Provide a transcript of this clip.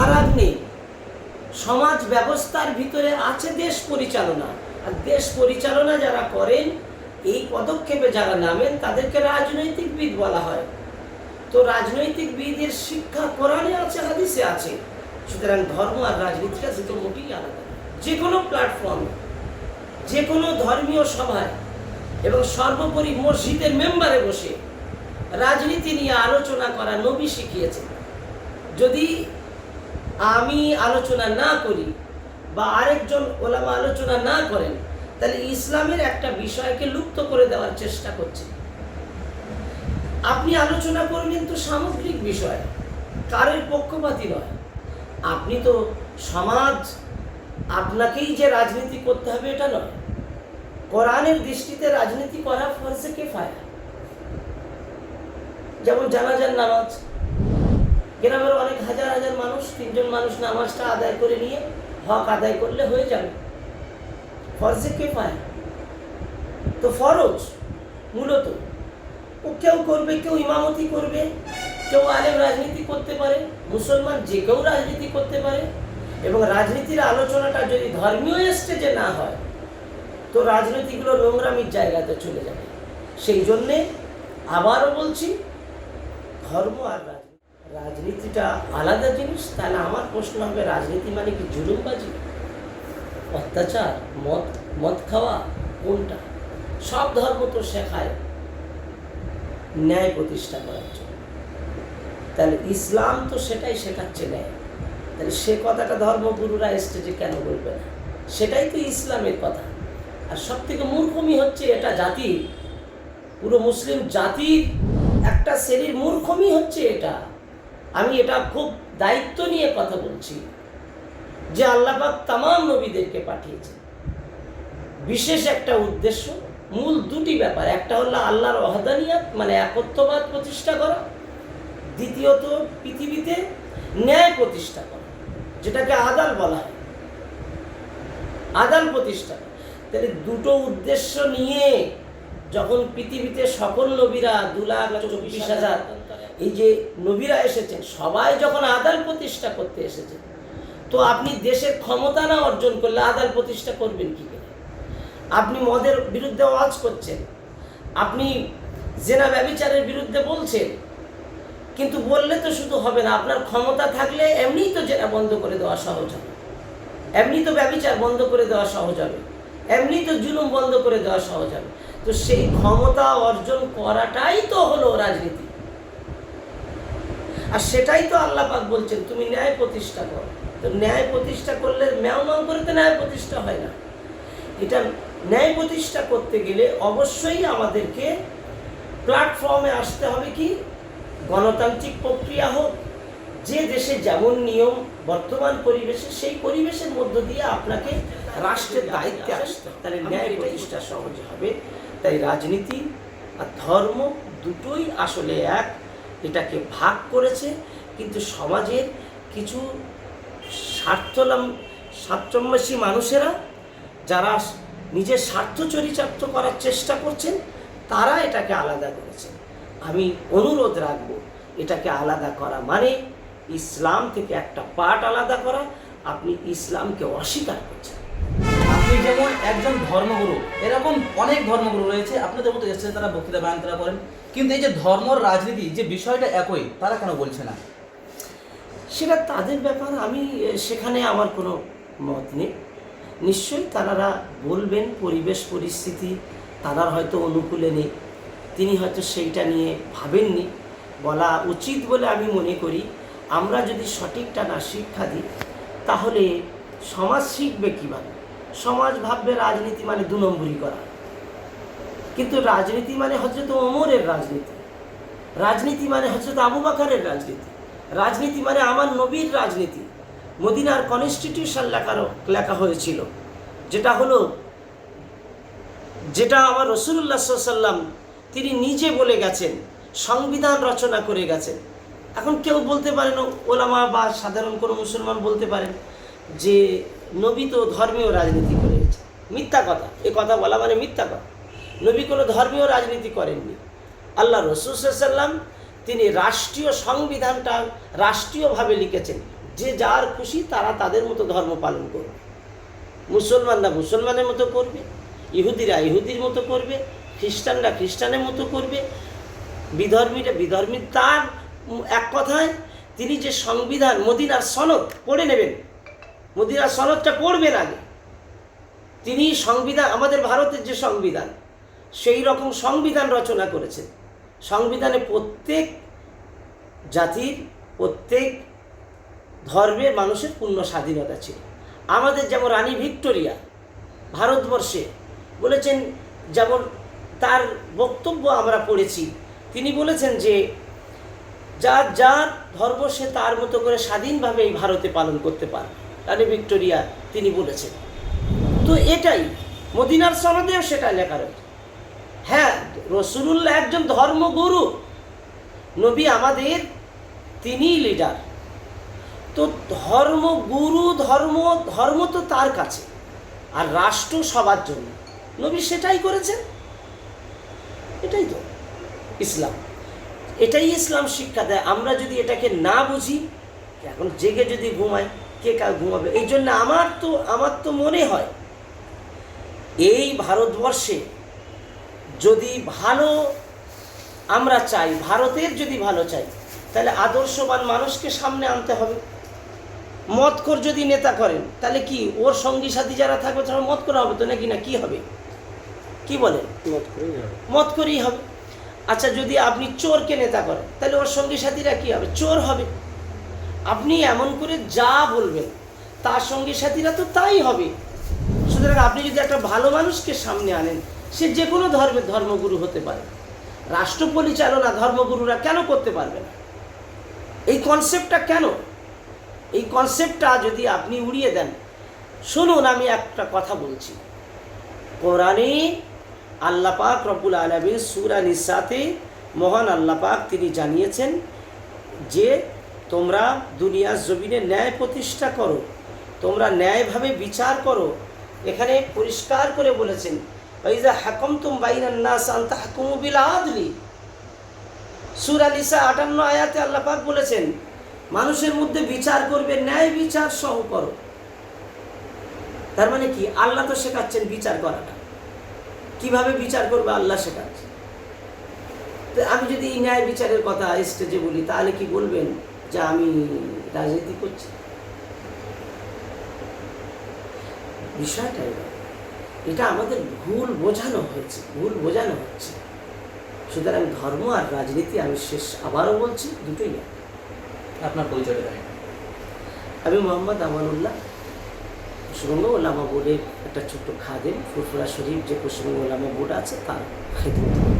ফারাক নেই। সমাজ ব্যবস্থার ভিতরে আছে দেশ পরিচালনা। আর দেশ পরিচালনা যারা করেন, এই পদক্ষেপে যারা নামেন, তাদেরকে রাজনৈতিকবিদ বলা হয়। তো রাজনৈতিকবিদের শিক্ষা কোরআনে আছে, হাদিসে আছে। সুতরাং ধর্ম আর রাজনীতিটা দুটো মোটেই আলাদা। যে কোনো প্ল্যাটফর্ম যে কোনো ধর্মীয় সভায়, এবং সর্বোপরি মসজিদের মেম্বারে বসে রাজনীতি নিয়ে আলোচনা করা নবী শিখিয়েছে যদি আমি আলোচনা না করি বা আরেকজন ওলামা আলোচনা না করেন, তাহলে ইসলামের একটা বিষয়কে লুপ্ত করে দেওয়ার চেষ্টা করছে। আপনি আলোচনা করবেন তো সামগ্রিক বিষয়, কারের পক্ষপাতী নয়। আপনি তো সমাজ, আপনাকেই যে রাজনীতি করতে হবে এটা নয়। কোরআনের দৃষ্টিতে রাজনীতি করা কে কেফায়া যেমন জানাজার নামাজ গ্রামের অনেক হাজার হাজার মানুষ, তিনজন মানুষ নামাজটা আদায় করে নিয়ে হক আদায় করলে হয়ে যাবে। ফরজে কে পায় তো ফরজ, মূলত। ও কেউ করবে, কেউ ইমামতি করবে, কেউ আলেম রাজনীতি করতে পারে, মুসলমান যে কেউ রাজনীতি করতে পারে, এবং রাজনীতির আলোচনাটা যদি ধর্মীয় স্টেজে না হয়, তো রাজনীতিগুলো নোংরামির জায়গাতে চলে যাবে। সেই জন্যে আবারও বলছি, ধর্ম আর রাজনীতি। রাজনীতিটা আলাদা জিনিস, তাহলে আমার প্রশ্ন হবে, রাজনীতি মানে কি জুলুমবাজি? অত্যাচার, মদ মদ খাওয়া, কোনটা? সব ধর্ম তো শেখায় ন্যায় প্রতিষ্ঠা করার জন্য। তাহলে ইসলাম তো সেটাই শেখাচ্ছে ন্যায়। তাহলে সে কথাটা ধর্মগুরুরা স্টেজে কেন বলবে না? সেটাই তো ইসলামের কথা। আর সব থেকে মূর্খমি হচ্ছে এটা জাতি। পুরো মুসলিম জাতির একটা শ্রেণির মূর্খমি হচ্ছে এটা। আমি এটা খুব দায়িত্ব নিয়ে কথা বলছি যে আল্লাপাক তাম নবীদেরকে পাঠিয়েছে বিশেষ একটা উদ্দেশ্য, মূল দুটি ব্যাপার। একটা হলো আল্লাহর অহাদানিয়াত মানে একত্ববাদ প্রতিষ্ঠা করা। দ্বিতীয়ত, পৃথিবীতে ন্যায় প্রতিষ্ঠা করা, যেটাকে আদাল বলা হয়। আদাল প্রতিষ্ঠা। তাহলে দুটো উদ্দেশ্য নিয়ে যখন পৃথিবীতে সকল নবীরা দু লাখ চব্বিশ হাজার এই যে নবীরা এসেছেন, সবাই যখন আদাল প্রতিষ্ঠা করতে এসেছেন তো আপনি দেশের ক্ষমতা না অর্জন করলে আদাল প্রতিষ্ঠা করবেন কি করে? আপনি মদের বিরুদ্ধে আওয়াজ করছেন, আপনি জেনা ব্যবিচারের বিরুদ্ধে বলছেন, কিন্তু বললে তো শুধু হবে না, আপনার ক্ষমতা থাকলে এমনিই তো জেনা বন্ধ করে দেওয়া সহজ হবে। এমনি তো ব্যবিচার বন্ধ করে দেওয়া সহজ হবে। এমনি তো জুলুম বন্ধ করে দেওয়া সহজ হবে। তো সেই ক্ষমতা অর্জন করাটাই তো হলো রাজনীতি। আর সেটাই তো আল্লাহ পাক বলছেন, তুমি ন্যায় প্রতিষ্ঠা করো। তো ন্যায় প্রতিষ্ঠা করলে ম্যাও ম্যাও করে তো ন্যায় প্রতিষ্ঠা হয় না। এটা ন্যায় প্রতিষ্ঠা করতে গেলে অবশ্যই আমাদেরকে প্ল্যাটফর্মে আসতে হবে কি? গণতান্ত্রিক প্রক্রিয়া হোক, যে দেশে যেমন নিয়ম বর্তমান পরিবেশে, সেই পরিবেশের মধ্য দিয়ে আপনাকে রাষ্ট্রের দায়িত্বে আসতে। তাহলে ন্যায় প্রতিষ্ঠা সহজ হবে। তাই রাজনীতি আর ধর্ম দুটোই আসলে এক। এটাকে ভাগ করেছে, কিন্তু সমাজের কিছু স্বার্থলাম, স্বার্থন্বেষী মানুষেরা যারা নিজের স্বার্থ চরিতার্থ করার চেষ্টা করছেন, তারা এটাকে আলাদা করেছেন আমি অনুরোধ রাখব, এটাকে আলাদা করা মানে ইসলাম থেকে একটা পার্ট আলাদা করা। আপনি ইসলামকে অস্বীকার করছেন। একজন ধর্মগুরু। এরকম অনেক ধর্মগুরু রয়েছে আপনাদের মতো এসেছে তারা বক্তৃতা বায়ন তারা করেন। কিন্তু এই যে ধর্ম, রাজনীতি, যে বিষয়টা একই, তারা কেন বলছে না? সেটা তাদের ব্যাপার, আমি সেখানে আমার কোনো মত নেই। নিশ্চয়ই তারা বলবেন, পরিবেশ, পরিস্থিতি তারা হয়তো অনুকূলে নেই। তিনি হয়তো সেইটা নিয়ে ভাবেননি। বলা উচিত বলে আমি মনে করি, আমরা যদি সঠিকটা না শিক্ষা দিই, তাহলে সমাজ শিখবে কীভাবে? সমাজ ভাববে রাজনীতি মানে দু নম্বরই করা। কিন্তু রাজনীতি মানে হচ্ছে তো ওমরের রাজনীতি। রাজনীতি মানে হজরত আবু বাকারের রাজনীতি। রাজনীতি মানে আমার নবীর রাজনীতি। মদিনার কনস্টিটিউশন লেখারও লেখা হয়েছিল। যেটা হলো, যেটা আমার রসুল্লাহ সাল্লাম তিনি নিজে বলে গেছেন, সংবিধান রচনা করে গেছেন। এখন কেউ বলতে পারেন ওলামা বা সাধারণ কোনো মুসলমান বলতে পারেন যে নবী তো ধর্মীয় রাজনীতি করে গেছে মিথ্যা কথা। এ কথা বলা মানে মিথ্যা কথা। নবী কোনো ধর্মীয় রাজনীতি করেননি। আল্লাহ রসুল সাল্লাম তিনি রাষ্ট্রীয় সংবিধানটা রাষ্ট্রীয়ভাবে লিখেছেন। যে যার খুশি তারা তাদের মতো ধর্ম পালন করবে। মুসলমানরা মুসলমানের মতো করবে, ইহুদিরা ইহুদির মতো করবে, খ্রিস্টানরা খ্রিস্টানের মতো করবে, বিধর্মীরা বিধর্মী তার এক কথায় তিনি যে সংবিধান, মদিনার সনদ পড়ে নেবেন মদিনার সনদটা পড়বেন আগে। তিনি সংবিধান, আমাদের ভারতের যে সংবিধান, সেই রকম সংবিধান রচনা করেছেন। সংবিধানে প্রত্যেক জাতির, প্রত্যেক ধর্মের মানুষের পূর্ণ স্বাধীনতা ছিল। আমাদের যেমন রানী ভিক্টোরিয়া ভারতবর্ষে বলেছেন, যেমন তার বক্তব্য আমরা পড়েছি, তিনি বলেছেন যে, যার যার ধর্ম সে তার মতো করে স্বাধীনভাবে এই ভারতে পালন করতে পারে রানী ভিক্টোরিয়া তিনি বলেছেন। তো এটাই, মদিনার সনদেও সেটা লেখা রয়েছে। হ্যাঁ রসুলুল্লাহ একজন ধর্মগুরু, নবী আমাদের তিনিই লিডার তো ধর্মগুরু, ধর্ম ধর্ম তো তার কাছে, আর রাষ্ট্র সবার জন্য। নবী সেটাই করেছেন। এটাই তো ইসলাম। এটাই ইসলাম শিক্ষা দেয়। আমরা যদি এটাকে না বুঝি, এখন জেগে যদি ঘুমাই কে কার ঘুমাবে? এই জন্য আমার তো আমার তো মনে হয় এই ভারতবর্ষে যদি ভালো আমরা চাই ভারতের যদি ভালো চাই তাহলে আদর্শবান মানুষকে সামনে আনতে হবে। মতকর যদি নেতা করেন তাহলে কি ওর সঙ্গী সাথী যারা থাকবে তারা মত করা হবে তো নাকি না? কি হবে? কি বলেন? মত করেই হবে। আচ্ছা যদি আপনি চোরকে নেতা করেন তাহলে ওর সঙ্গী সাথীরা কি হবে? চোর হবে। আপনি এমন করে যা বলবেন, তার সঙ্গে সাথীরা তো তাই হবে। সুতরাং আপনি যদি একটা ভালো মানুষকে সামনে আনেন, সে যে কোনো ধর্মের ধর্মগুরু হতে পারে। রাষ্ট্র পরিচালনা ধর্মগুরুরা কেন করতে পারবে না? এই কনসেপ্টটা কেন? এই কনসেপ্টটা যদি আপনি উড়িয়ে দেন, শুনুন, আমি একটা কথা বলছি। কোরআনে আল্লাহ পাক রব্বুল আলমী সুরা নিসাতে মহান আল্লাহ পাক তিনি জানিয়েছেন যে তোমরা দুনিয়ার জমিনে ন্যায় প্রতিষ্ঠা করো। তোমরা ন্যায়ভাবে বিচার করো। এখানে পরিষ্কার করে বলেছেন ওইজা হাকম তুম বাইনান নাস আনতা হাকুমু সুরা আটান্ন আয়াতে আল্লাহ পাক বলেছেন, মানুষের মধ্যে বিচার করবে, ন্যায় বিচার সহ করো। তার মানে কি? আল্লাহ তো শেখাচ্ছেন বিচার করাটা। কীভাবে বিচার করবে আল্লাহ শেখাচ্ছে? তো আমি যদি ন্যায় বিচারের কথা স্টেজে বলি, তাহলে কি বলবেন? যে আমি রাজনীতি করছি বিষয়টা। এটা আমাদের ভুল বোঝানো হয়েছে ভুল বোঝানো হচ্ছে সুতরাং ধর্ম আর রাজনীতি আমি শেষ আবারও বলছি দুটোই এক। আপনার পরিচয়টা দেন আমি মোহাম্মদ আমানুল্লাহ পশ্চিমবঙ্গ ওলামা বোর্ডের একটা ছোট্ট খাদেম ফুরফুরা শরীফ যে পশ্চিমবঙ্গ ওলামা বোর্ড আছে তার খেদমত